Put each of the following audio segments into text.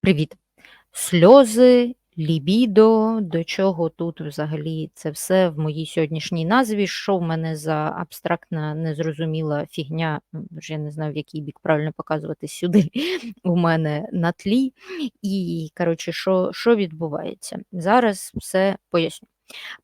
Привіт. Сльози, лібідо, до чого тут взагалі це все в моїй сьогоднішній назві? Що в мене за абстрактна, незрозуміла фігня, я не знаю, в який бік правильно показувати сюди у мене на тлі. І, коротше, що, що відбувається? Зараз все поясню.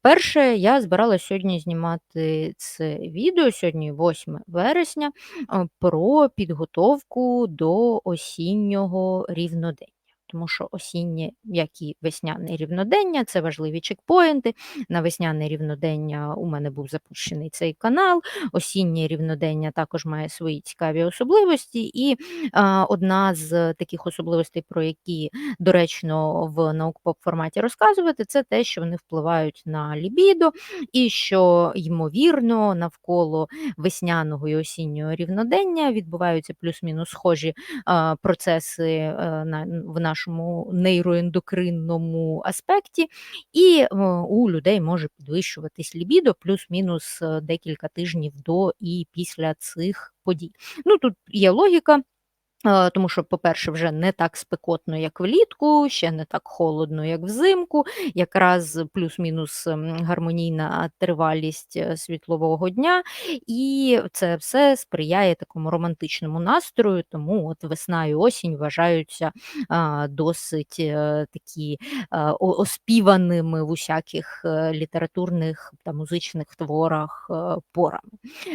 Перше, я збиралась сьогодні знімати це відео, сьогодні 8 вересня, е, про підготовку до осіннього рівнодення. Тому що осіннє, як і весняне рівнодення, це важливі чекпоінти. На весняне рівнодення у мене був запущений цей канал. Осіннє рівнодення також має свої цікаві особливості. І а, одна з таких особливостей, про які доречно в наук-поп форматі розказувати, це те, що вони впливають на лібідо, і що, ймовірно, навколо весняного і осіннього рівнодення відбуваються плюс-мінус схожі а, процеси е, на, в нашому нейроендокринному аспекті, і е, у людей може підвищуватись лібідо плюс-мінус е, декілька тижнів до і після цих подій. Ну тут є логіка. Е, тому що, по-перше, вже не так спекотно, як влітку, ще не так холодно, як взимку, якраз плюс-мінус ем, гармонійна тривалість е, світлового дня, і це все сприяє такому романтичному настрою, тому от весна і осінь вважаються досить е, такі оспіваними в усяких літературних та музичних творах порами.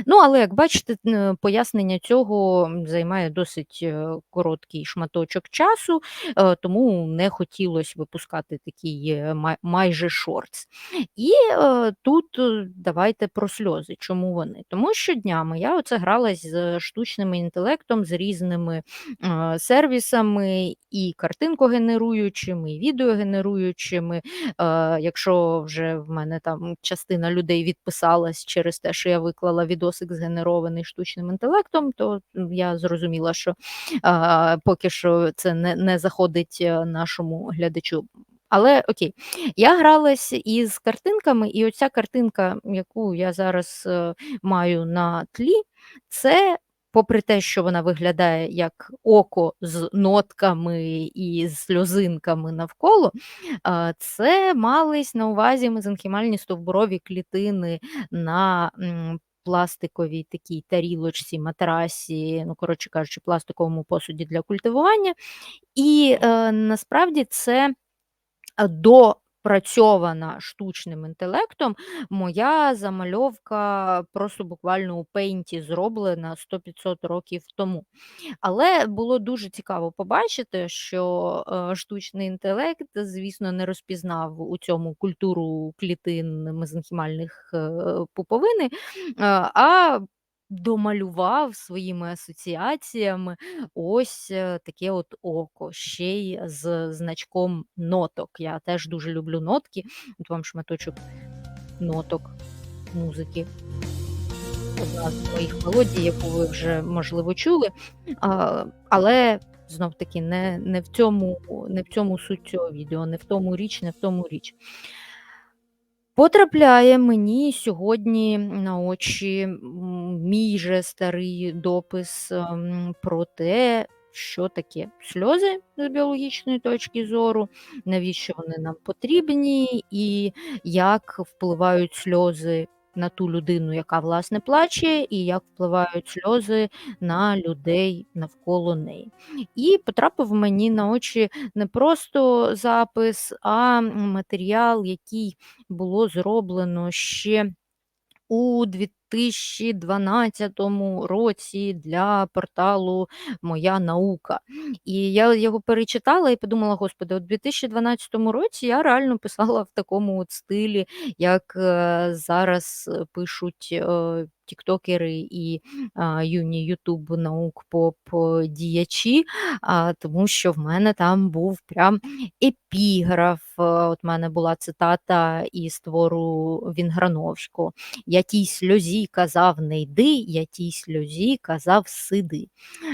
Ну, але як бачите, пояснення цього займає досить короткий шматочок часу, е, тому не хотілося випускати такий е, майже шортс. І е, тут давайте про сльози. Чому вони? Тому що днями я оце гралась з штучним інтелектом, з різними сервісами і картинкогенеруючими, і відеогенеруючими. Якщо вже в мене там частина людей відписалась через те, що я виклала відосик згенерований штучним інтелектом, то я зрозуміла, що поки що це не, не заходить е, нашому глядачу. Але окей, я гралась із картинками, і оця картинка, яку я зараз е, маю на тлі, це. Попри те, що вона виглядає як око з нотками і сльозинками навколо, це мались на увазі мезенхімальні стовбурові клітини на пластиковій такій тарілочці, матрасі, ну, коротше кажучи, пластиковому посуді для культивування. І е, насправді це е, до Працьована штучним інтелектом, моя замальовка просто буквально у пейнті зроблена 100-500 років тому. Але було дуже цікаво побачити, що е, штучний інтелект, звісно, не розпізнав у цьому культуру клітин мезенхімальних е, пуповини, е, а домалював своїми асоціаціями ось е, таке от око, ще й з значком ноток. Я теж дуже люблю нотки. От вам шматочок ноток музики. Одна з моїх мелодій, яку ви вже, можливо, чули. А, Але знов таки не не, в цьому не в цьому суть цього відео, не в тому річ, не в тому річ. Потрапляє мені сьогодні на очі мій же старий допис ем, про те, що таке сльози з біологічної точки зору, навіщо вони нам потрібні, і як впливають сльози на ту людину, яка власне плаче, і як впливають сльози на людей навколо неї. І потрапив мені на очі не просто запис, а матеріал, який було зроблено ще у 2012 році для порталу Моя наука. І я його перечитала і подумала: Господи, у 2012 році я реально писала в такому от стилі, як е, зараз пишуть е, тіктокери і а, юні ютуб наук поп діячі, а, тому що в мене там був прям епіграф. От в мене була цитата із твору Вінграновського. Я сльозі казав не йди, я тій сльозі казав сиди.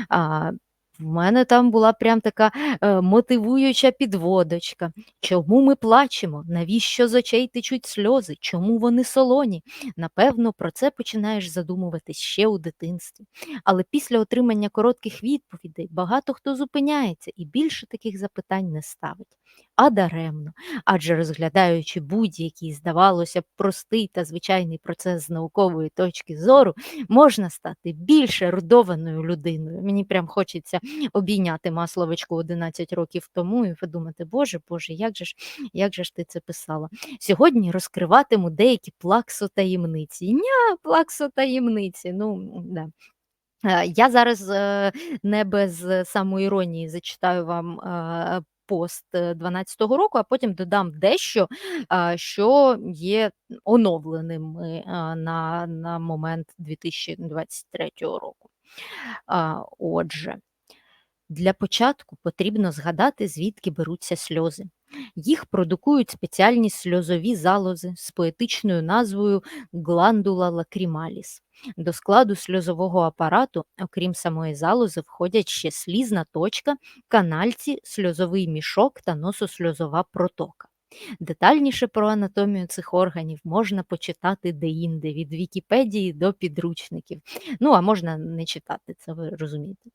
А, В мене там була прям така, е, мотивуюча підводочка. Чому ми плачемо? Навіщо з очей течуть сльози? Чому вони солоні? Напевно, про це починаєш задумуватись ще у дитинстві. Але після отримання коротких відповідей багато хто зупиняється і більше таких запитань не ставить. А даремно, адже розглядаючи будь-який, здавалося б, простий та звичайний процес з наукової точки зору, можна стати більш ерудованою людиною. Мені прям хочеться обійняти Масловочку 11 років тому і подумати, Боже, Боже, як же ж як же ж ти це писала? Сьогодні розкриватиму деякі плаксотаємниці. Ня, плаксотаємниці. Ну, да. Е, Я зараз е, не без самоіронії зачитаю вам е, пост 12-го року, а потім додам дещо, що є оновленим е, на, на момент 2023 року. Отже, для початку потрібно згадати, звідки беруться сльози. Їх продукують спеціальні сльозові залози з поетичною назвою гландула лакрімаліс. До складу сльозового апарату, окрім самої залози, входять ще слізна точка, канальці, сльозовий мішок та нососльозова протока. Детальніше про анатомію цих органів можна почитати деінде, від Вікіпедії до підручників. Ну, а можна не читати, це ви розумієте.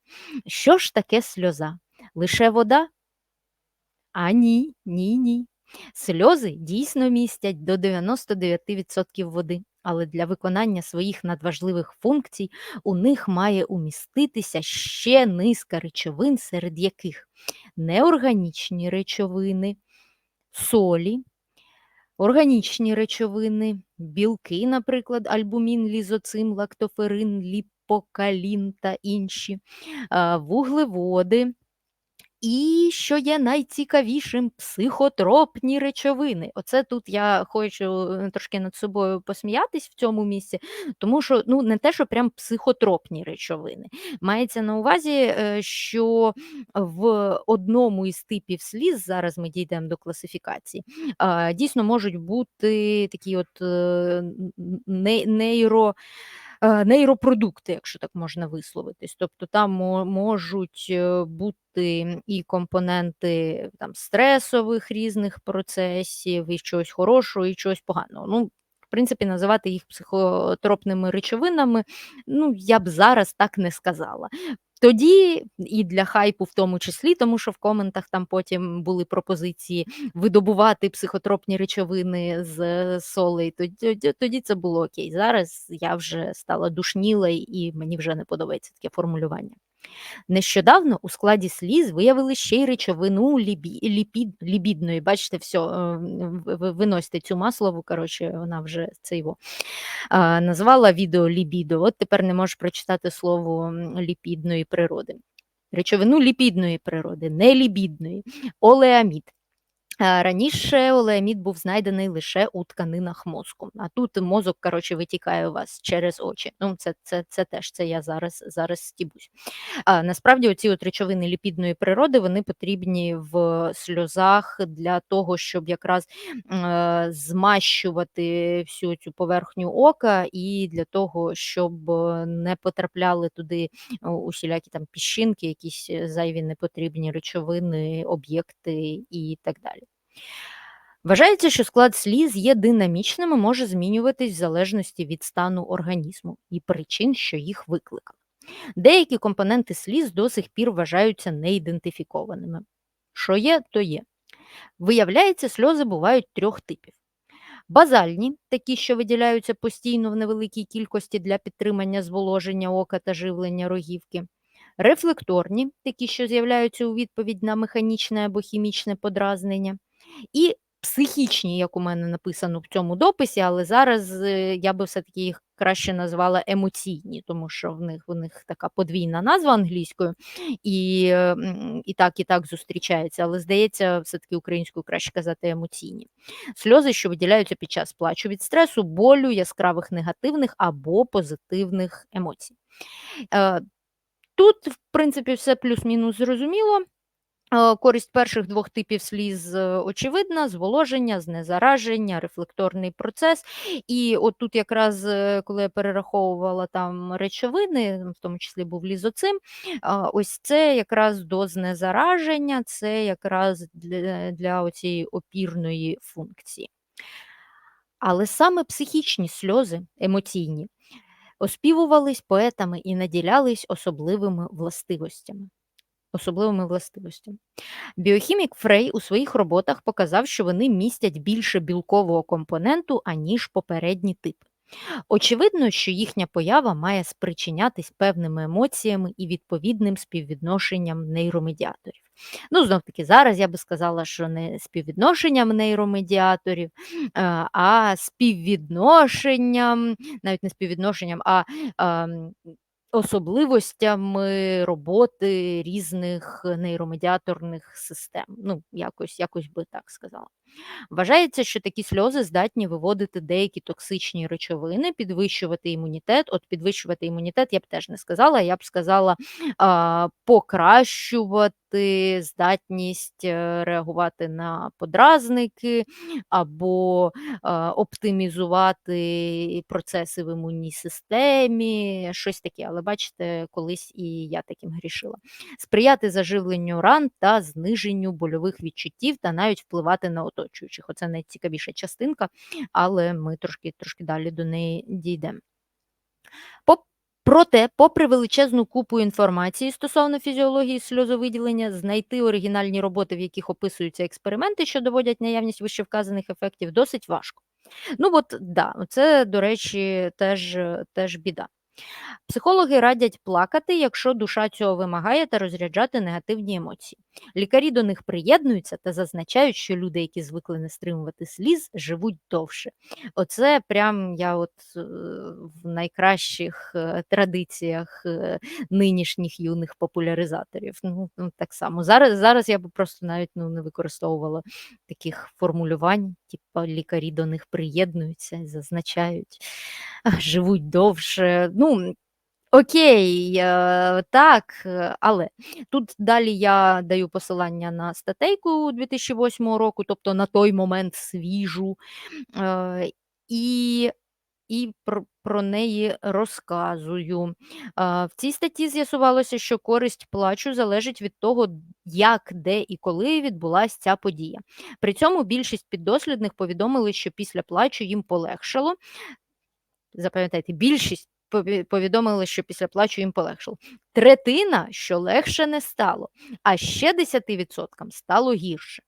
Що ж таке сльоза? Лише вода? А ні, ні, ні. Сльози дійсно містять до 99% води, але для виконання своїх надважливих функцій у них має уміститися ще низка речовин, серед яких неорганічні речовини, солі, органічні речовини, білки, наприклад, альбумін, лізоцим, лактоферин, ліпокалін та інші, вуглеводи. І що є найцікавішим психотропні речовини. Оце тут я хочу е, трошки над собою посміятись в цьому місці, тому що ну не те, що прям психотропні речовини. Мається на увазі, е, що в одному із типів сліз, зараз ми дійдемо до класифікації, дійсно можуть бути такі от е, нейро. Е, нейропродукти, якщо так можна висловитись. Тобто там можуть е, бути і компоненти там, стресових різних процесів, і чогось хорошого, і чогось поганого. Ну, принципі, називати їх психотропними речовинами, ну я б зараз так не сказала. Тоді і для хайпу, в тому числі, тому що в коментах там потім були пропозиції видобувати психотропні речовини з солей. Тоді, тоді це було окей. Зараз я вже стала душніла і мені вже не подобається таке формулювання. Нещодавно у складі сліз виявили ще й речовину ліпід, лібідної. Бачите, все, виносите цю маслову, коротше, вона вже це його назвала відео лібідо. От тепер не можеш прочитати слово ліпідної природи. Речовину ліпідної природи, не лібідної, олеамід. Раніше олеамід був знайдений лише у тканинах мозку, а тут мозок коротше, витікає у вас через очі. Ну, Це це, це теж це я зараз зараз стібусь. А, Насправді, оці от речовини ліпідної природи вони потрібні в сльозах для того, щоб якраз е, змащувати всю цю поверхню ока, і для того, щоб не потрапляли туди усілякі там піщинки, якісь зайві непотрібні речовини, об'єкти і так далі. Вважається, що склад сліз є динамічним і може змінюватись в залежності від стану організму і причин, що їх викликали. Деякі компоненти сліз до сих пір вважаються неідентифікованими. Що є, то є. Виявляється, сльози бувають трьох типів. Базальні, такі, що виділяються постійно в невеликій кількості для підтримання зволоження ока та живлення рогівки, рефлекторні, такі, що з'являються у відповідь на механічне або хімічне подразнення, і психічні, як у мене написано в цьому дописі, але зараз е, я би все-таки їх краще назвала емоційні, тому що в них в них така подвійна назва англійською, і і так, і так зустрічається, але здається, все-таки українською краще казати емоційні. Сльози, що виділяються під час плачу від стресу, болю, яскравих негативних або позитивних емоцій. Е, тут, в принципі, все плюс-мінус зрозуміло. Е, користь перших двох типів сліз е, очевидна: зволоження, знезараження, рефлекторний процес. І от тут якраз, е, коли я перераховувала там речовини, в тому числі був лізоцим, ось це якраз до знезараження, це якраз для для оцієї опірної функції. Але саме психічні сльози, емоційні, оспівувались поетами і наділялись особливими властивостями особливими властивостями. Біохімік Фрей у своїх роботах показав, що вони містять більше білкового компоненту, аніж попередні типи. Очевидно, що їхня поява має спричинятись певними емоціями і відповідним співвідношенням нейромедіаторів. Ну, знов таки, зараз я би сказала, що не співвідношенням нейромедіаторів, е, а співвідношенням, навіть не співвідношенням, а ем, особливостями роботи різних нейромедіаторних систем. Ну, якось, якось би так сказала. Вважається, що такі сльози здатні виводити деякі токсичні речовини, підвищувати імунітет. От підвищувати імунітет я б теж не сказала, я б сказала покращувати здатність е, реагувати на подразники або а, оптимізувати процеси в імунній системі, щось таке. Але бачите, колись і я таким грішила. Сприяти заживленню ран та зниженню больових відчуттів та навіть впливати на оточення оточуючих. Оце найцікавіша частинка, але ми трошки трошки далі до неї дійдемо. Проте, попри величезну купу інформації стосовно фізіології сльозовиділення, знайти оригінальні роботи, в яких описуються експерименти, що доводять наявність вищевказаних ефектів, досить важко. Ну от да, це, до речі, теж, теж біда. Психологи радять плакати, якщо душа цього вимагає, та розряджати негативні емоції. Лікарі до них приєднуються та зазначають, що люди, які звикли не стримувати сліз, живуть довше. Оце прям я от е, в найкращих е, традиціях е, нинішніх юних популяризаторів. Ну, ну так само. Зараз зараз я б просто навіть ну, не використовувала таких формулювань, типу лікарі до них приєднуються, зазначають, живуть довше. Ну, Окей, е, так, е, але тут далі я даю посилання на статейку 2008 року, тобто на той момент свіжу, е, і і про, про неї розказую. В цій статті з'ясувалося, що користь плачу залежить від того, як, де і коли відбулася ця подія. При цьому більшість піддослідних повідомили, що після плачу їм полегшало. Запам'ятайте, більшість повідомили, що після плачу їм полегшало. Третина, що легше не стало, а ще 10% стало гірше.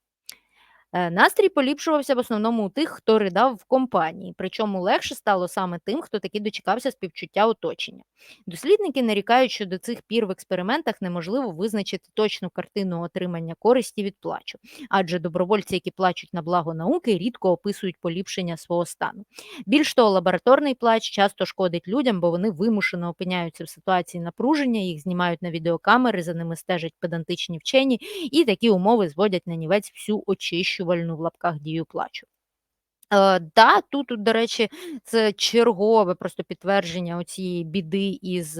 Е, настрій поліпшувався в основному у тих, хто ридав в компанії, причому легше стало саме тим, хто таки дочекався співчуття оточення. Дослідники нарікають, що до цих пір в експериментах неможливо визначити точну картину отримання користі від плачу, адже добровольці, які плачуть на благо науки, рідко описують поліпшення свого стану. Більш того, лабораторний плач часто шкодить людям, бо вони вимушено опиняються в ситуації напруження, їх знімають на відеокамери, за ними стежать педантичні вчені, і такі умови зводять на нівець всю очищу вирішувальну в лапках дію плачу. Е, да, тут, до речі, це чергове просто підтвердження цієї біди із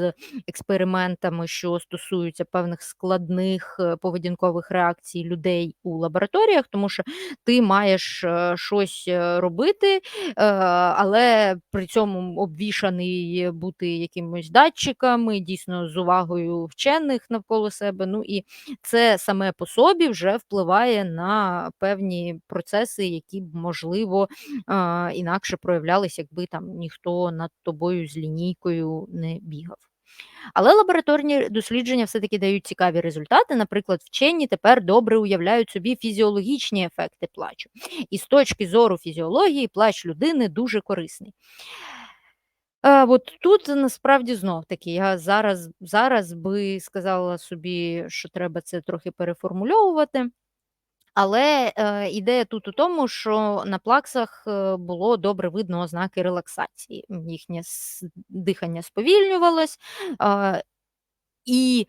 експериментами, що стосуються певних складних е, поведінкових реакцій людей у лабораторіях, тому що ти маєш е, щось робити, але при цьому обвішаний бути якимось датчиками, дійсно з увагою вчених навколо себе. Ну і це саме по собі вже впливає на певні процеси, які б можливо інакше проявлялись, якби там ніхто над тобою з лінійкою не бігав. Але лабораторні дослідження все-таки дають цікаві результати. Наприклад, вчені тепер добре уявляють собі фізіологічні ефекти плачу. І з точки зору фізіології плач людини дуже корисний. А, От тут насправді знов таки я зараз зараз би сказала собі, що треба це трохи переформульовувати. Але е, ідея тут у тому, що на плаксах е, було добре видно ознаки релаксації. Їхнє дихання сповільнювалось, е, і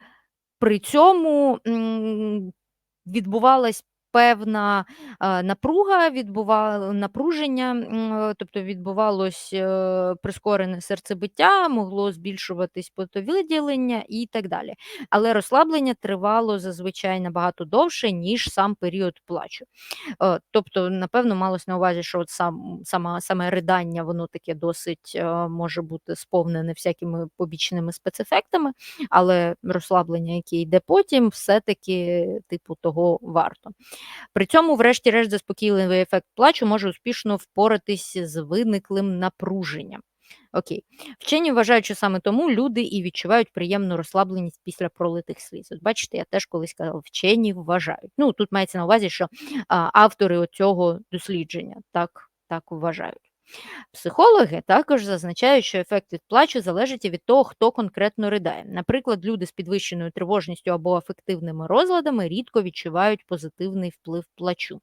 при цьому відбувалась певна, напруга, відбува напруження, тобто відбувалось, е, прискорене серцебиття, могло збільшуватись потовиділення і так далі. Але розслаблення тривало зазвичай набагато довше, ніж сам період плачу. Е, тобто, напевно, малось на увазі, що от сам сама саме ридання, воно таке досить, е, може бути сповнене всякими побічними спецефектами, але розслаблення, яке йде потім, все-таки, типу, того варто. При цьому, врешті-решт, заспокійливий ефект плачу може успішно впоратись з виниклим напруженням. Окей. Вчені вважають, що саме тому люди і відчувають приємну розслабленість після пролитих сліз. От бачите, я теж колись казала, вчені вважають. Ну, тут мається на увазі, що а, автори цього дослідження так, так вважають. Психологи також зазначають, що ефект від плачу залежить від того, хто конкретно ридає. Наприклад, люди з підвищеною тривожністю або афективними розладами рідко відчувають позитивний вплив плачу.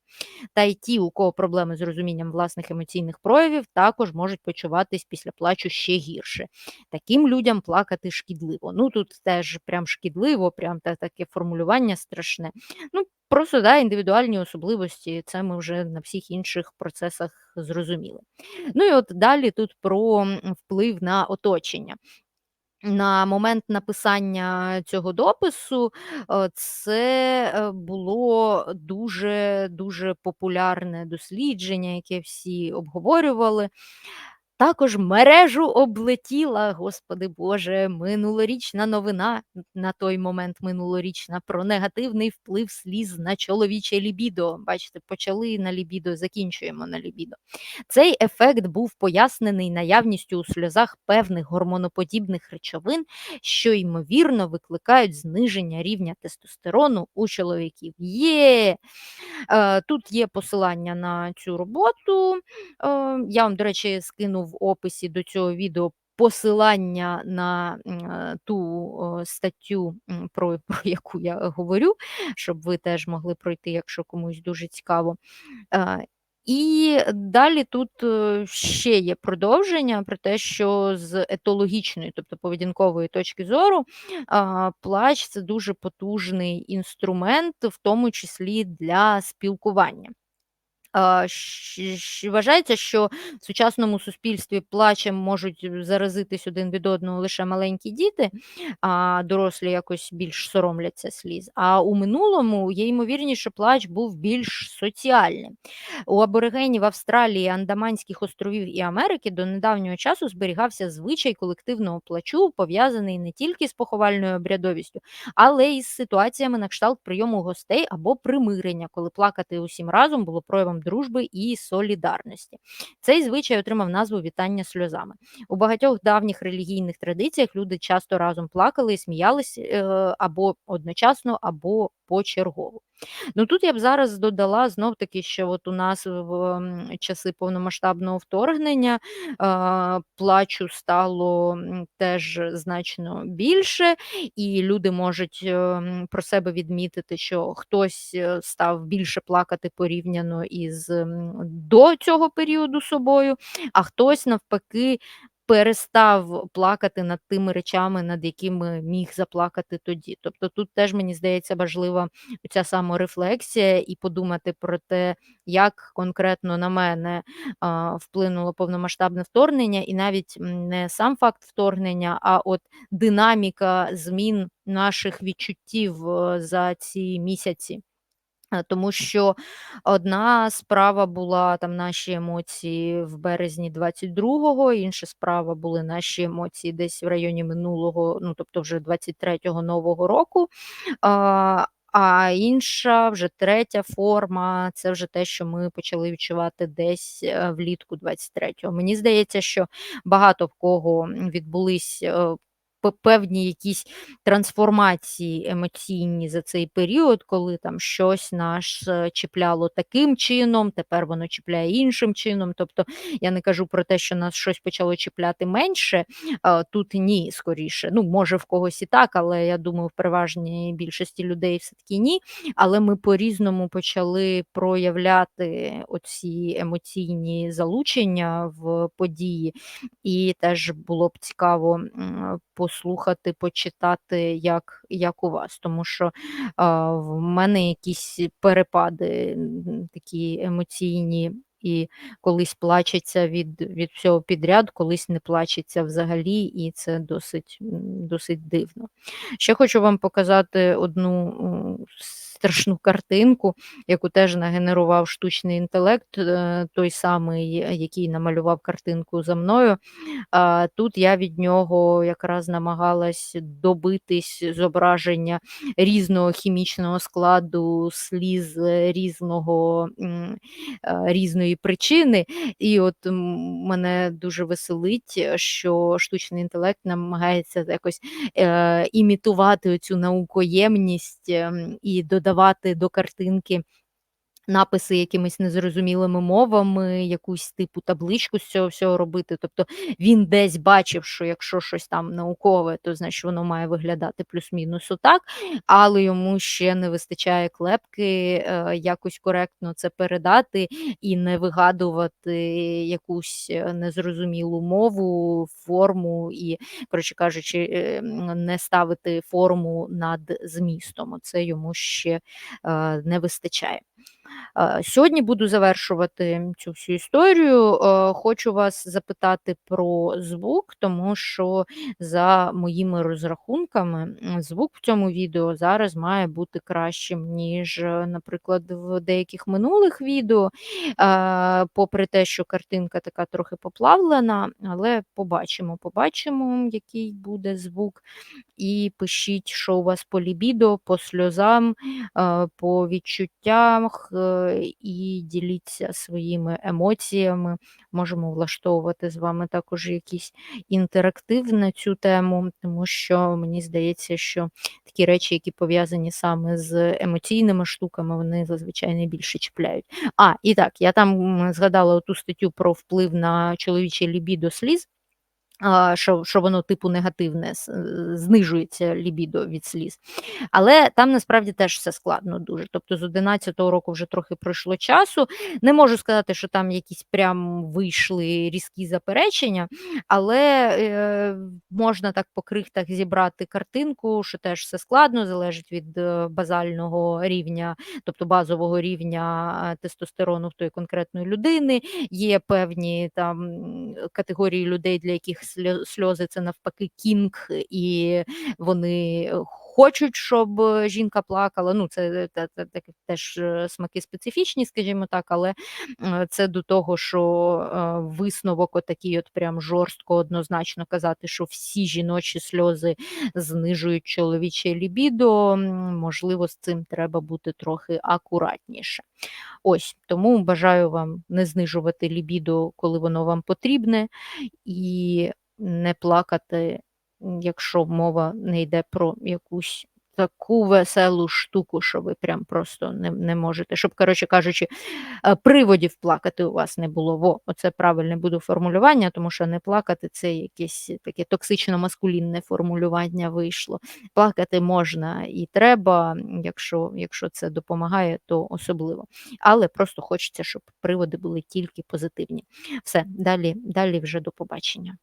Та й ті, у кого проблеми з розумінням власних емоційних проявів, також можуть почуватись після плачу ще гірше. Таким людям плакати шкідливо. Ну тут теж прям шкідливо, прям таке формулювання страшне. Ну, Просто да, індивідуальні особливості, це ми вже на всіх інших процесах зрозуміли. Ну і от далі тут про вплив на оточення. На момент написання цього допису е, це е, було дуже дуже популярне дослідження, яке всі обговорювали. Також мережу облетіла, господи Боже, минулорічна новина на той момент минулорічна про негативний вплив сліз на чоловіче лібідо. Бачите, почали на лібідо, закінчуємо на лібідо. Цей ефект був пояснений наявністю у сльозах певних гормоноподібних речовин, що ймовірно викликають зниження рівня тестостерону у чоловіків. Є! Е, тут є посилання на цю роботу. Е, я вам, до речі, скину в описі до цього відео посилання на е, ту статтю, про, про яку я говорю, щоб ви теж могли пройти, якщо комусь дуже цікаво. І далі тут ще є продовження про те, що з етологічної, тобто поведінкової точки зору, плач це дуже потужний інструмент, в тому числі для спілкування. Вважається, що в сучасному суспільстві плачем можуть заразитись один від одного лише маленькі діти, а дорослі якось більш соромляться сліз. А у минулому є ймовірність, що плач був більш соціальним. У аборигенів Австралії, Андаманських островів і Америки до недавнього часу зберігався звичай колективного плачу, пов'язаний не тільки з поховальною обрядовістю, але й з ситуаціями на кшталт прийому гостей або примирення, коли плакати усім разом було проявом дружби і солідарності. Цей звичай отримав назву вітання сльозами. У багатьох давніх релігійних традиціях люди часто разом плакали і сміялись е, або одночасно, або почергово. Ну тут я б зараз додала знов таки, що от у нас в часи повномасштабного вторгнення плачу стало теж значно більше, і люди можуть е, про себе відмітити, що хтось е, став більше плакати порівняно із до цього періоду собою, а хтось навпаки перестав плакати над тими речами, над якими міг заплакати тоді. Тобто тут теж, мені здається, важлива ця саморефлексія і подумати про те, як конкретно на мене а, вплинуло повномасштабне вторгнення, і навіть не сам факт вторгнення, а от динаміка змін наших відчуттів е, за ці місяці. Е, тому що одна справа була там наші емоції в березні 22-го, інша справа були наші емоції десь в районі минулого, ну тобто вже 23-го нового року. А, а інша, вже третя форма це вже те, що ми почали відчувати десь е, влітку 23-го. Мені здається, що багато в кого відбулись е, певні якісь трансформації емоційні за цей період, коли там щось нас е, чіпляло таким чином, тепер воно чіпляє іншим чином. Тобто я не кажу про те, що нас щось почало чіпляти менше, тут ні, скоріше. Ну, може, в когось і так, але я думаю, в переважній більшості людей все-таки ні. Але ми по-різному почали проявляти оці емоційні залучення в події, і теж було б цікаво по послухати, почитати, як як у вас. Тому що, а, в мене якісь перепади, такі емоційні, і колись плачеться від від всього підряд, колись не плачеться взагалі, і це досить, досить дивно. Ще хочу вам показати одну, м, страшну картинку, яку теж нагенерував штучний інтелект, е, той самий, який намалював картинку за мною. Тут я від нього якраз намагалась добитись зображення різного хімічного складу, сліз різного, е, різної причини. І от, мене дуже веселить, що штучний інтелект намагається якось, е, імітувати оцю наукоємність, ем, і додавати до картинки написи якимись незрозумілими мовами, якусь типу табличку з цього всього робити. Тобто він десь бачив, що якщо щось там наукове, то значить воно має виглядати плюс-мінус отак, але йому ще не вистачає клепки, е, якось коректно це передати і не вигадувати якусь, е, незрозумілу мову, форму і, коротше кажучи, ем, не ставити форму над змістом. Оце йому ще, е, не вистачає. Е, сьогодні буду завершувати цю всю історію. Е, хочу вас запитати про звук, тому що за моїми розрахунками, звук в цьому відео зараз має бути кращим, ніж, е, наприклад, в деяких минулих відео. Попри те, що картинка така трохи поплавлена, але побачимо, побачимо, який буде звук. І пишіть, що у вас по лібідо, по сльозам, по відчуттях, е, і діліться своїми емоціями. Можемо влаштовувати з вами також якийсь інтерактив на цю тему, тому що мені здається, що такі речі, які пов'язані саме з емоційними штуками, вони зазвичай найбільше чіпляють. А, і так, я там, згадала оту статтю про вплив на чоловіче лібідо сліз. Що що воно типу негативне, знижується лібідо від сліз. Але там насправді теж все складно дуже. Тобто з 11-го року вже трохи пройшло часу. Не можу сказати, що там якісь прям вийшли різкі заперечення, але, е, можна так по крихтах зібрати картинку, що теж все складно, залежить від, е, базального рівня, тобто базового рівня, е, тестостерону в тої конкретної людини. Є певні там, категорії людей, для яких сльози це навпаки кінг, і вони, е, хочуть, щоб жінка плакала. Ну, це те те те теж смаки специфічні, скажімо так, але, це до того, що, е, висновок отакий от прям жорстко, однозначно казати, що всі жіночі сльози знижують чоловіче лібідо, можливо, з цим треба бути трохи акуратніше. Ось, тому бажаю вам не знижувати лібідо, коли воно вам потрібне, і не плакати, якщо мова не йде про якусь таку веселу штуку, що ви прям просто не не можете, щоб, коротше кажучи, е, приводів плакати у вас не було. Во, оце правильне буде формулювання, тому що не плакати це якесь таке токсично-маскулінне формулювання вийшло. Плакати можна і треба, якщо якщо це допомагає, то особливо. Але просто хочеться, щоб приводи були тільки позитивні. Все, далі далі вже до побачення.